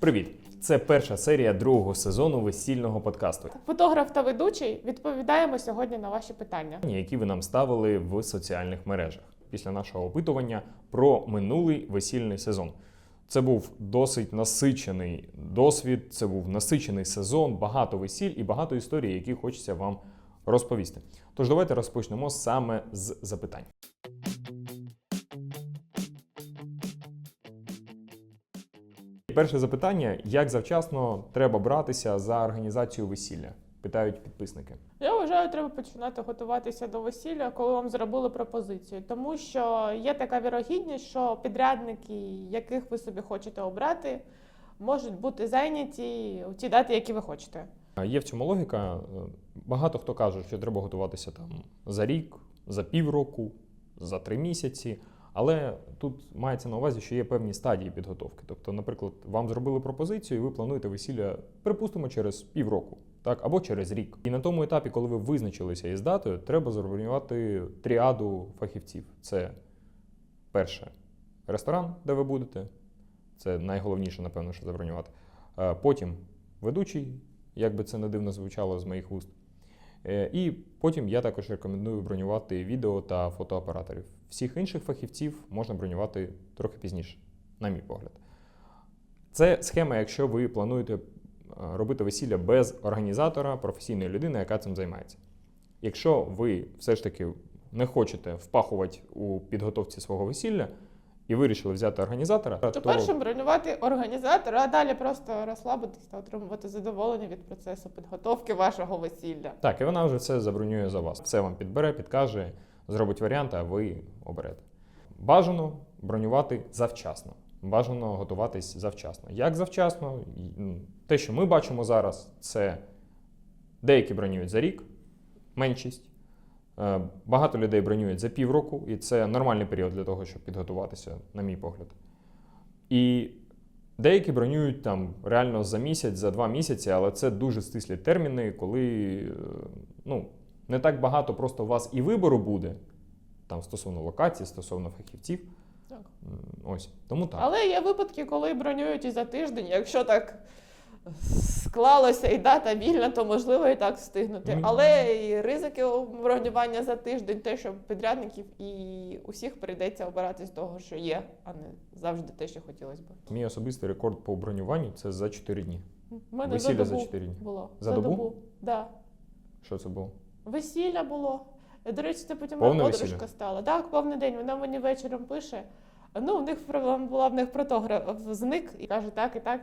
Привіт! Це перша серія другого сезону весільного подкасту, Фотограф та ведучий відповідаємо сьогодні на ваші питання. які ви нам ставили в соціальних мережах після нашого опитування про минулий весільний сезон. Це був досить насичений досвід, це був насичений сезон, багато весіль і багато історій, які хочеться вам розповісти. Тож давайте розпочнемо саме з запитань. Перше запитання: як завчасно треба братися за організацію весілля? Питають підписники. Я вважаю, треба починати готуватися до весілля, коли вам зробили пропозицію, тому що є така вірогідність, що підрядники, яких ви собі хочете обрати, можуть бути зайняті у ті дати, які ви хочете. Є в цьому логіка. Е, Багато хто каже, що треба готуватися там за рік, за півроку, за три місяці. Але тут мається на увазі, що є певні стадії підготовки. Тобто, наприклад, вам зробили пропозицію, і ви плануєте весілля, припустимо, через півроку, так або через рік. І на тому етапі, коли ви визначилися із датою, треба забронювати тріаду фахівців. Це перше ресторан, де ви будете. Це найголовніше, напевно, що забронювати. Е, Потім ведучий, як би це не дивно звучало з моїх вуст. Е, І потім я також рекомендую бронювати відео та фотооператорів. Всіх інших фахівців можна бронювати трохи пізніше, на мій погляд. Це схема, якщо ви плануєте е, робити весілля без організатора, професійної людини, яка цим займається. Якщо ви все ж таки не хочете впахувати у підготовці свого весілля і вирішили взяти організатора, То першим бронювати організатора, а далі просто розслабитись та отримувати задоволення від процесу підготовки вашого весілля. Так, і вона вже все забронює за вас. Все вам підбере, підкаже, зробить варіанти, а ви оберете. Бажано бронювати завчасно. Бажано готуватись завчасно. Як завчасно? Те, що ми бачимо зараз, це деякі бронюють за рік, меншість. Е, Багато людей бронюють за півроку, і це нормальний період для того, щоб підготуватися, на мій погляд. І Деякі бронюють там реально за місяць, за два місяці, але це дуже стислі терміни, коли е, ну, не так багато просто у вас і вибору буде там стосовно локації, стосовно фахівців. Так. Ось тому так. Але є випадки, коли бронюють і за тиждень. Якщо так склалося і дата вільна, то можливо і так встигнути. Ну, Але і ризики бронювання за тиждень, те, що підрядників і усіх прийдеться обирати з того, що є, а не завжди те, що хотілося б. Мій особистий рекорд по бронюванню це за 4 дні. У мене Весілля за за 4 дні. було. За добу? Да. Що це було? Весілля було. До речі, це потім Повне моя весілля? стала. Так, повний день. Вона мені вечором пише. Ну, у них проблема була в них фотограф зник і каже, так і так,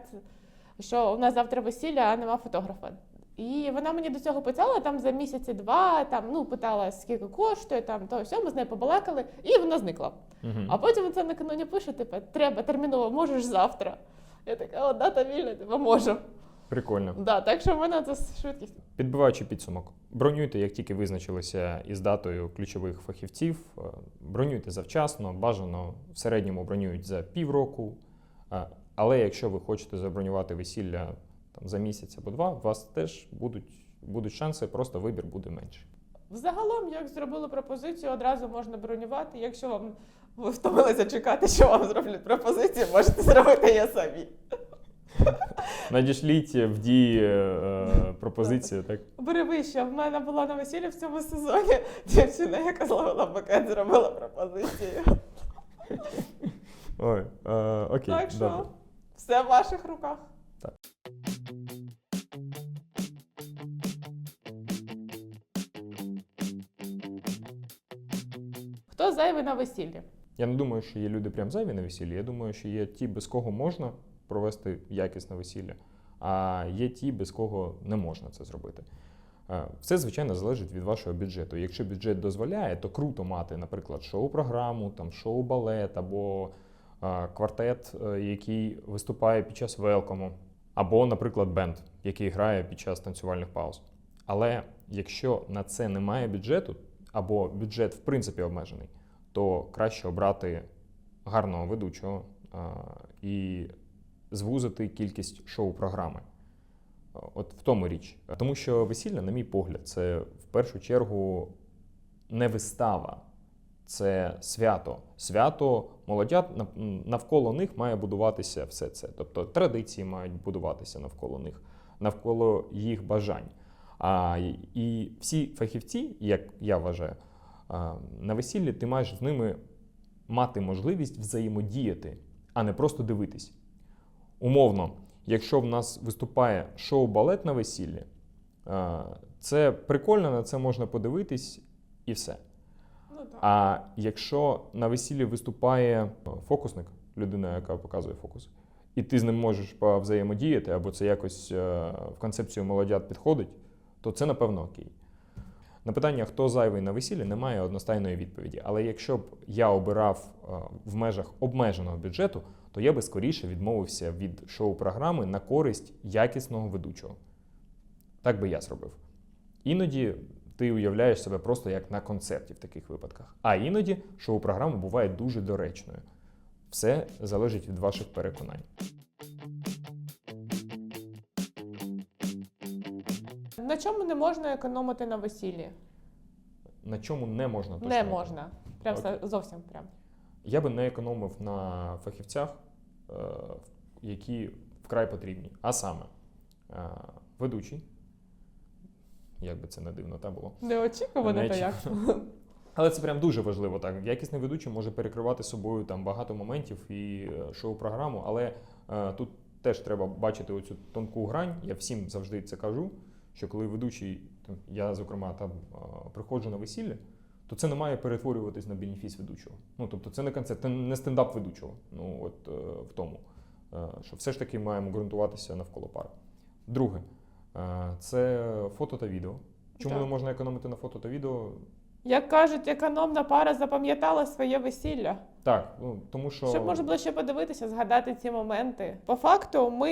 що у нас завтра весілля, а нема фотографа. І вона мені до цього питала там за місяці два, там ну питала, скільки коштує, там то все, ми з нею побалакали, і вона зникла. Угу. А потім це накануні пише: типу, треба терміново, можеш завтра. Я така, о, дата вільна, типу, можу. Прикольно. Да, так що в мене це швидкість. Підбиваючи підсумок, бронюйте, як тільки визначилися із датою ключових фахівців. е, Бронюйте завчасно, бажано в середньому бронюють за півроку. Е, Але якщо ви хочете забронювати весілля там, за місяць або два, у вас теж будуть, будуть шанси, просто вибір буде менший. Взагалом, як зробили пропозицію, одразу можна бронювати. Якщо вам ви втомилися чекати, що вам зроблять пропозицію, можете зробити її самі. Надішліть в дії е, пропозицію, так? Бери вище. В мене була на весіллі в цьому сезоні дівчина, яка зловила букет, зробила пропозицію. Ой, е, окей, так що добре. все в ваших руках. Хто зайвий на весіллі? Я не думаю, що є люди прям зайві на весіллі. Я думаю, що є ті, без кого можна провести якісне весілля, а є ті, без кого не можна це зробити. Е, Все, звичайно, залежить від вашого бюджету. Якщо бюджет дозволяє, то круто мати, наприклад, шоу-програму, там шоу-балет або е, квартет, е, який виступає під час велкому, або, наприклад, бенд, який грає під час танцювальних пауз. Але якщо на це немає бюджету, або бюджет в принципі обмежений, то краще обрати гарного ведучого і звузити кількість шоу-програми. От в тому річ. Тому що весілля, на мій погляд, це в першу чергу не вистава, це свято. Свято молодят навколо них має будуватися все це. Тобто традиції мають будуватися навколо них, навколо їх бажань. А і всі фахівці, як я вважаю, на весіллі ти маєш з ними мати можливість взаємодіяти, а не просто дивитись. Умовно, якщо в нас виступає шоу-балет на весіллі, це прикольно, на це можна подивитись і все. Ну, так. А якщо на весіллі виступає е, фокусник, людина, яка показує фокуси, і ти з ним можеш взаємодіяти, або це якось е, в концепцію молодят підходить, то це напевно окей. На питання, хто зайвий на весіллі, немає одностайної відповіді. Але якщо б я обирав е, в межах обмеженого бюджету, то я би скоріше відмовився від шоу-програми на користь якісного ведучого. Так би я зробив. Іноді ти уявляєш себе просто як на концерті в таких випадках. А іноді шоу-програма буває дуже доречною. Все залежить від ваших переконань. На чому не можна економити на весіллі? На чому не можна точно не можна. Прям Окей. зовсім прям. Я би не економив на фахівцях, які вкрай потрібні. А саме е, ведучий, як би це не дивно та було. Неочікувано, то як. Але це прям дуже важливо. Так, якісний ведучий може перекривати собою там багато моментів і е, шоу-програму, але е, тут теж треба бачити оцю тонку грань. Я всім завжди це кажу. Що коли ведучий, я зокрема там е, приходжу на весілля, то це не має перетворюватись на бенефіс ведучого. Ну тобто, це не концерт, це не стендап ведучого. Ну от е, в тому, е, що все ж таки маємо ґрунтуватися навколо пари. Друге, е, це фото та відео. Чому Так. не можна економити на фото та відео? Як кажуть, економна пара запам'ятала своє весілля. Так, ну тому що Щоб можна було ще подивитися, згадати ці моменти. По факту, ми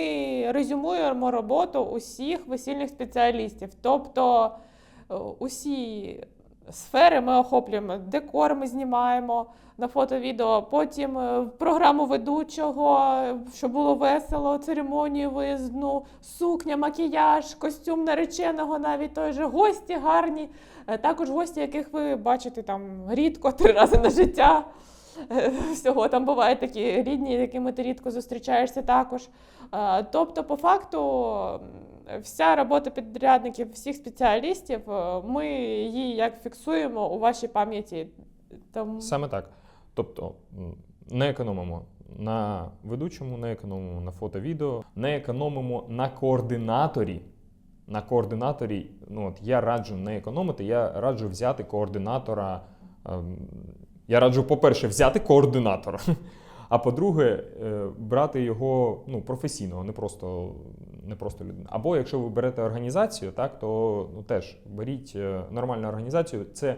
резюмуємо роботу усіх весільних спеціалістів. Тобто усі сфери ми охоплюємо. Декор ми знімаємо на фото-відео, потім е, програму ведучого, щоб було весело, церемонію виїзну, сукня, макіяж, костюм нареченого, навіть той же гості гарні. Е, Також гості, яких ви бачите там рідко три рази на життя. Е, Всього там бувають такі рідні, якими ти рідко зустрічаєшся також. Тобто, по факту, вся робота підрядників, всіх спеціалістів, е, ми її як фіксуємо у вашій пам'яті. Тому саме так. Тобто не економимо на ведучому, не економимо на фото-відео, не економимо на координаторі. На координаторі, ну от я раджу не економити, я раджу взяти координатора. ем, Я раджу, по-перше, взяти координатора. А по-друге, е, брати його ну, професійного, не просто, не просто людину. Або якщо ви берете організацію, так, то ну, теж беріть е, нормальну організацію. Це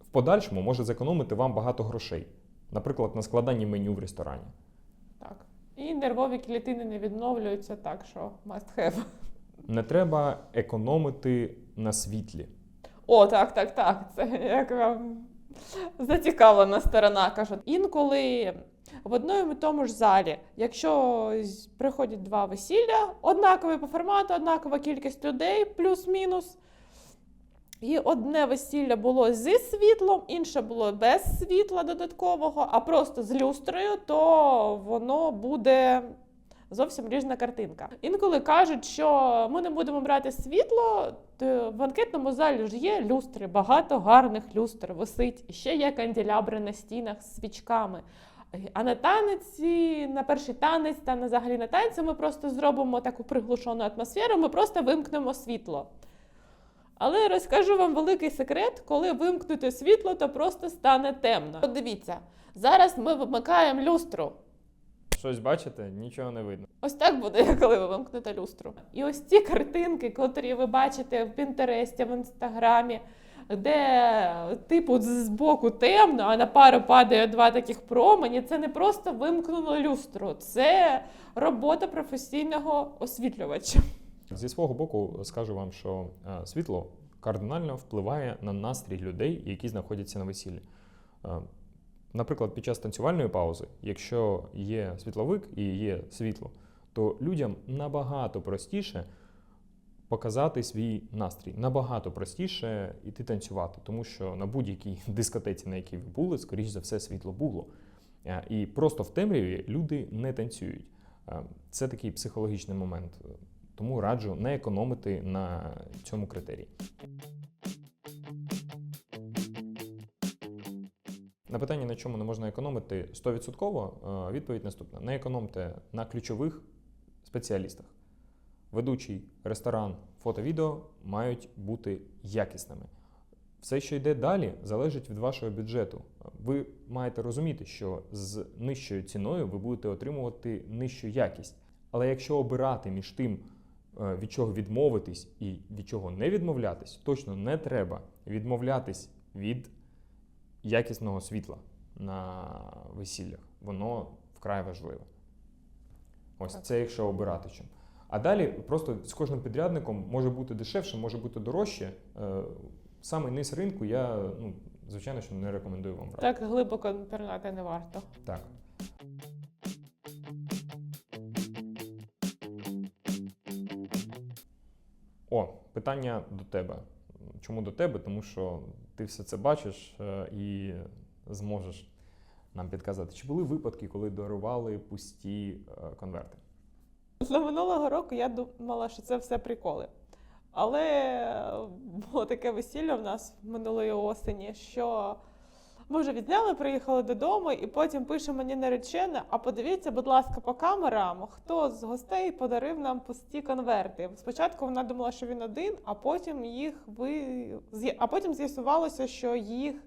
в подальшому може зекономити вам багато грошей. Наприклад, на складанні меню в ресторані. так. І нервові клітини не відновлюються, так що must have. Не треба економити на світлі. О, так, так, так. Це як вам зацікавлена сторона. Кажуть, інколи в одному і тому ж залі, якщо приходять два весілля, однакові по формату, однакова кількість людей, плюс-мінус. І одне весілля було зі світлом, інше було без світла додаткового, а просто з люстрою, то воно буде зовсім різна картинка. Інколи кажуть, що ми не будемо брати світло, в анкетному залі ж є люстри, багато гарних люстр висить. І ще є канделябри на стінах з свічками. А на танеці, на перший танець та на взагалі на танці ми просто зробимо таку приглушену атмосферу, ми просто вимкнемо світло. Але розкажу вам великий секрет: коли вимкнути світло, то просто стане темно. От дивіться, зараз ми вимикаємо люстру. Щось бачите, нічого не видно. Ось так буде, коли ви вимкнете люстру. І ось ці картинки, котрі ви бачите в Пінтересті, в інстаграмі, де типу з боку темно, а на пару падає два таких промені. Це не просто вимкнуло люстру, це робота професійного освітлювача. Зі свого боку, скажу вам, що е, світло кардинально впливає на настрій людей, які знаходяться на весіллі. Наприклад, під час танцювальної паузи, якщо є світловик і є світло, то людям набагато простіше показати свій настрій. Набагато простіше йти танцювати, тому що на будь-якій дискотеці, на якій ви були, скоріш за все, світло було. Е, І просто в темряві люди не танцюють. Е, Це такий психологічний момент. Тому раджу не економити на цьому критерії. На питання, на чому не можна економити 100%, е, відповідь наступна: не економте на ключових спеціалістах. Ведучий, ресторан, фото-відео мають бути якісними. Все, що йде далі, залежить від вашого бюджету. Ви маєте розуміти, що з нижчою ціною ви будете отримувати нижчу якість. Але якщо обирати між тим, е, від чого відмовитись і від чого не відмовлятись, точно не треба відмовлятись від якісного світла на весіллях. Воно вкрай важливе. Ось Так. це якщо обирати чим. А далі просто з кожним підрядником може бути дешевше, може бути дорожче. Е, Саме низ ринку я, ну, звичайно, що не рекомендую вам брати. Так глибоко пірнати не варто. Так. О, питання до тебе. Чому до тебе? Тому що ти все це бачиш е, і зможеш нам підказати. Чи були випадки, коли дарували пусті е, конверти? За минулого року я думала, що це все приколи. Але е, було таке весілля в нас минулої осені, що ми вже відзняли, приїхали додому, і потім пише мені наречена, а подивіться, будь ласка, по камерам, хто з гостей подарив нам пусті конверти. Спочатку вона думала, що він один, а потім їх ви... а потім з'ясувалося, що їх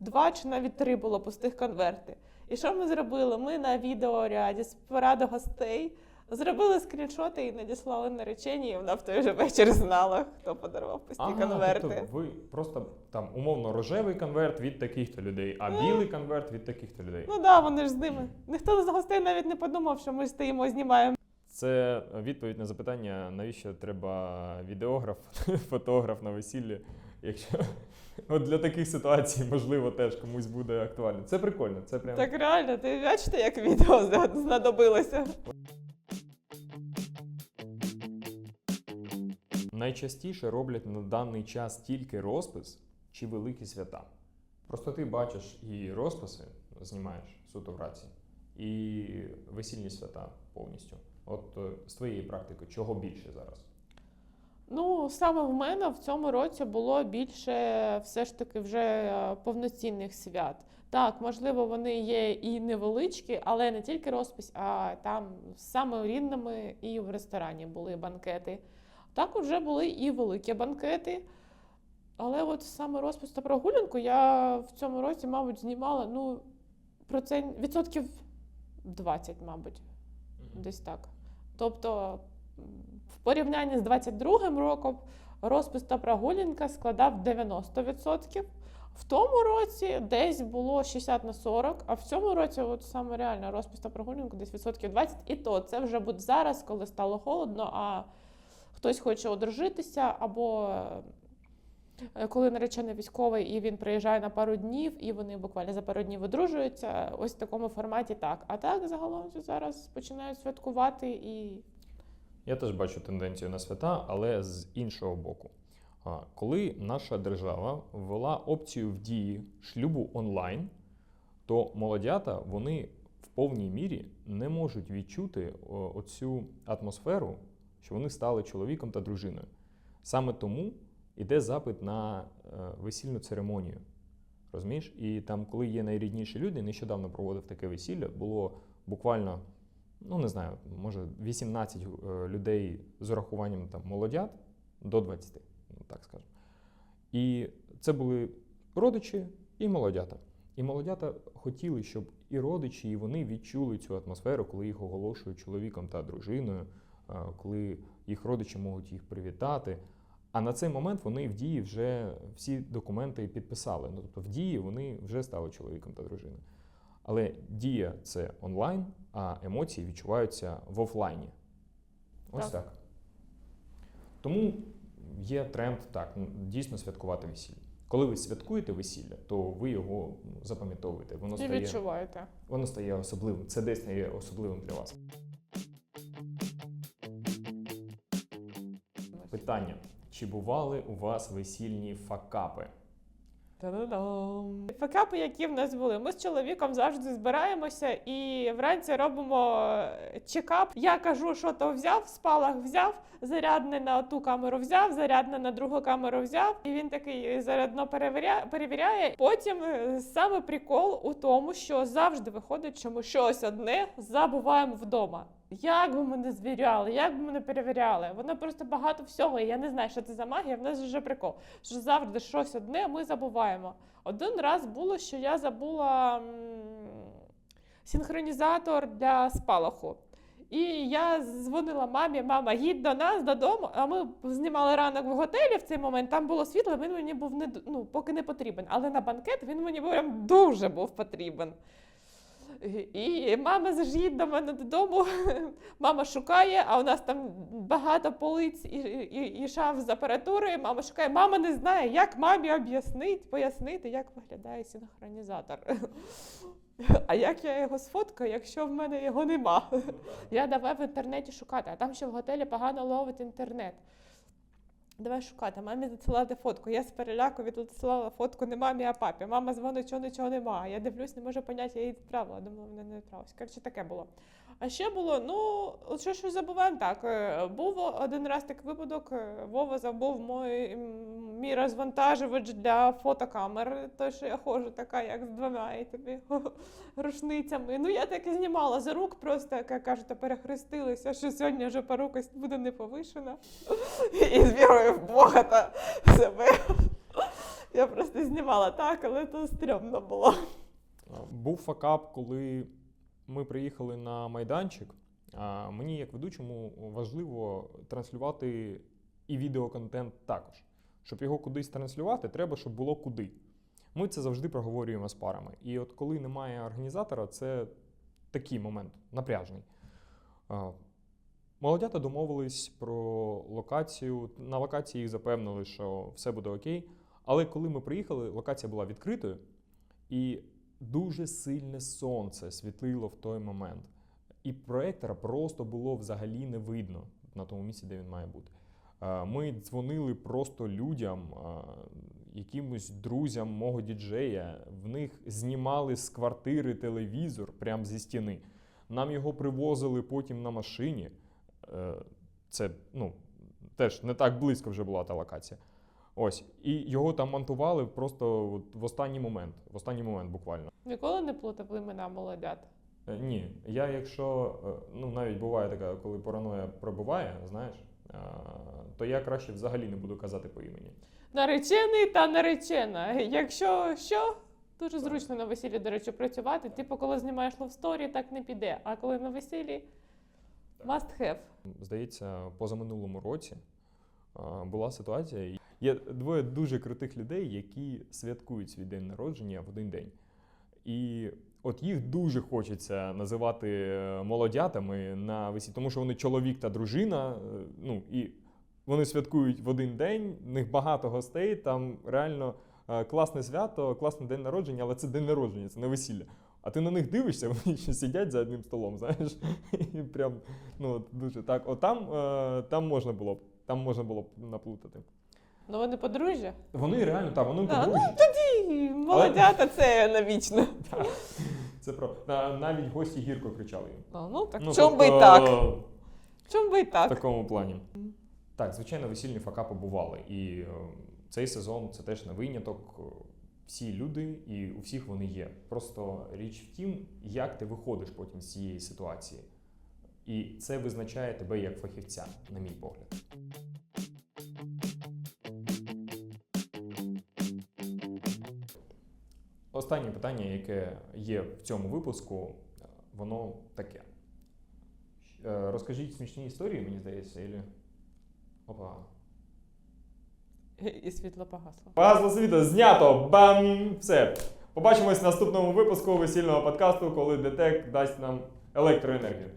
два чи навіть три було пустих конверти. І що ми зробили? Ми на відеоряді з поради гостей зробили скріншоти і надіслали нареченій, і вона в той же вечір знала, хто подарував пусті конверти. тобто ви просто там умовно рожевий конверт від таких-то людей, а Ну. білий конверт від таких-то людей. Ну так, да, вони ж з ними. Ніхто з гостей навіть не подумав, що ми стоїмо, знімаємо. Це відповідь на запитання, навіщо треба відеограф, фотограф на весіллі. Якщо от для таких ситуацій, можливо, теж комусь буде актуально. Це прикольно. Це прям Так реально, ти бачите, як відео зна- знадобилося? Найчастіше роблять на даний час тільки розпис чи великі свята. Просто ти бачиш і розписи, знімаєш суто в раці, і весільні свята повністю. От е, з твоєї практики, чого більше зараз? Ну, саме в мене в цьому році було більше все ж таки вже е, повноцінних свят. Так, можливо, вони є і невеличкі, але не тільки розпис, а там з саме рідними і в ресторані були банкети. Так вже були і великі банкети. Але от саме розпис та прогулянку я в цьому році, мабуть, знімала ну, процент, відсотків 20, мабуть. Десь так. Тобто, в порівнянні з 22-м роком розпис та прогулянка складав 90%. В тому році десь було 60 на 40, а в цьому році, от саме реально, розпис та прогулянка десь відсотків 20. І то це вже буде зараз, коли стало холодно, а хтось хоче одружитися, або е, коли наречений військовий і він приїжджає на пару днів, і вони буквально за пару днів одружуються. Ось в такому форматі так. А так загалом зараз починають святкувати і Я теж бачу тенденцію на свята, але з іншого боку. Коли наша держава ввела опцію в дії шлюбу онлайн, то молодята вони в повній мірі не можуть відчути оцю атмосферу, що вони стали чоловіком та дружиною. Саме тому йде запит на е, весільну церемонію. Розумієш? І там, коли є найрідніші люди, нещодавно проводив таке весілля, було буквально, ну не знаю, може 18 е, людей з урахуванням там молодят до 20, ну, так скажемо. І це були родичі і молодята. І молодята хотіли, щоб і родичі, і вони відчули цю атмосферу, коли їх оголошують чоловіком та дружиною, коли їх родичі можуть їх привітати. А на цей момент вони в дії вже всі документи підписали. Ну, тобто в дії вони вже стали чоловіком та дружиною. Але дія це онлайн, а емоції відчуваються в офлайні. Ось так. Так. Тому є тренд так, дійсно святкувати весілля. Коли ви святкуєте весілля, то ви його ну, запам'ятовуєте. Воно і стає, відчуваєте. воно стає особливим. Це десь стає особливим для вас. Питання: чи бували у вас весільні факапи? Та-да-дам. Факапи, які в нас були. Ми з чоловіком завжди збираємося і вранці робимо е, чекап. Я кажу, що то взяв, спалах взяв, зарядне на ту камеру взяв, зарядне на другу камеру взяв. І він такий зарядно перевіряє. перевіряє. Потім е, саме прикол у тому, що завжди виходить, що ми щось одне забуваємо вдома. Як би ми не звіряли, як би ми не перевіряли, воно просто багато всього. І я не знаю, що це за магія. В нас вже прикол що завжди щось одне ми забуваємо. Один раз було, що я забула м, синхронізатор для спалаху. І я дзвонила мамі, мама, їдь до нас додому. А ми знімали ранок в готелі в цей момент. Там було світло, він мені був не ну, поки не потрібен. Але на банкет він мені прям дуже був потрібен. І мама ж до мене додому. Мама шукає, а у нас там багато полиць і, і, і шаф з апаратурою. Мама шукає. Мама не знає, як мамі об'яснити, пояснити, як виглядає синхронізатор. А як я його сфоткаю, якщо в мене його нема? Я давай в інтернеті шукати, а там ще в готелі погано ловить інтернет. Давай шукати, мамі засилати фотку. Я з переляку відсилала фотку не мамі, а папі. Мама дзвонить, що нічого нема. Я дивлюсь, не можу поняти, я її відправила. Думала, вона не відправилась. Коротше, таке було. А ще було, ну, от що щось забуваємо так. е, Був один раз такий випадок, е, Вова забув мой, м, мій розвантажувач для фотокамер. Той, що я ходжу така, як з двома тобі рушницями. Ну, я так і знімала за рук, просто, як кажуть, перехрестилися, що сьогодні вже порукость буде не повишена. І з вірою в Бога та себе. Я просто знімала так, але то стрьомно було. Був факап, коли ми приїхали на майданчик. Мені, як ведучому, важливо транслювати і відеоконтент також. Щоб його кудись транслювати, треба, щоб було куди. Ми це завжди проговорюємо з парами. І от коли немає організатора, це такий момент напряжний. Молодята домовились про локацію. На локації їх запевнили, що все буде окей. Але коли ми приїхали, локація була відкритою, і дуже сильне сонце світлило в той момент. І проектора просто було взагалі не видно на тому місці, де він має бути. Е, Ми дзвонили просто людям, е, якимось друзям мого діджея. В них знімали з квартири телевізор прямо зі стіни. Нам його привозили потім на машині. Е, Це ну, теж не так близько вже була та локація. Ось, і його там монтували просто от в останній момент, в останній момент буквально. Ніколи не плутав імена молодят. Е, Ні, я якщо е, ну навіть буває така, коли параноя пробиває, знаєш, е, то я краще взагалі не буду казати по імені. Наречений та наречена. Якщо що, дуже зручно на весіллі, до речі, працювати. Типу, коли знімаєш ловсторі, так не піде. А коли на весіллі must have. Здається, позаминулому році е, була ситуація. і Є двоє дуже крутих людей, які святкують свій день народження в один день. І от їх дуже хочеться називати е, молодятами на весіллі, тому що вони чоловік та дружина. е, Ну і вони святкують в один день, в них багато гостей, там реально е, класне свято, класний день народження, але це день народження, це не весілля. А ти на них дивишся, вони ще сидять за одним столом, знаєш, і прям ну дуже так. От там, там можна було б, там можна було б наплутати. Ну вони подружжя. Вони реально так, вони А, ну, подружжя. І молодята це навічно. Це про на- навіть гості гірко кричали їм. Ну, ну так Ну, чому би і тобто, так? Чому би і В так? такому плані. Так, звичайно, весільні факапи бували. І е, цей сезон це теж не виняток. Е, Всі люди і у всіх вони є. Просто річ в тім, як ти виходиш потім з цієї ситуації. І це визначає тебе як фахівця, на мій погляд. Останнє питання, яке є в цьому випуску, воно таке. Е, Розкажіть смішні історії, мені здається, Ілі. Опа. І світло погасло. Погасло світло, знято! Бам! Все. Побачимось в наступному випуску весільного подкасту, коли детек дасть нам електроенергію.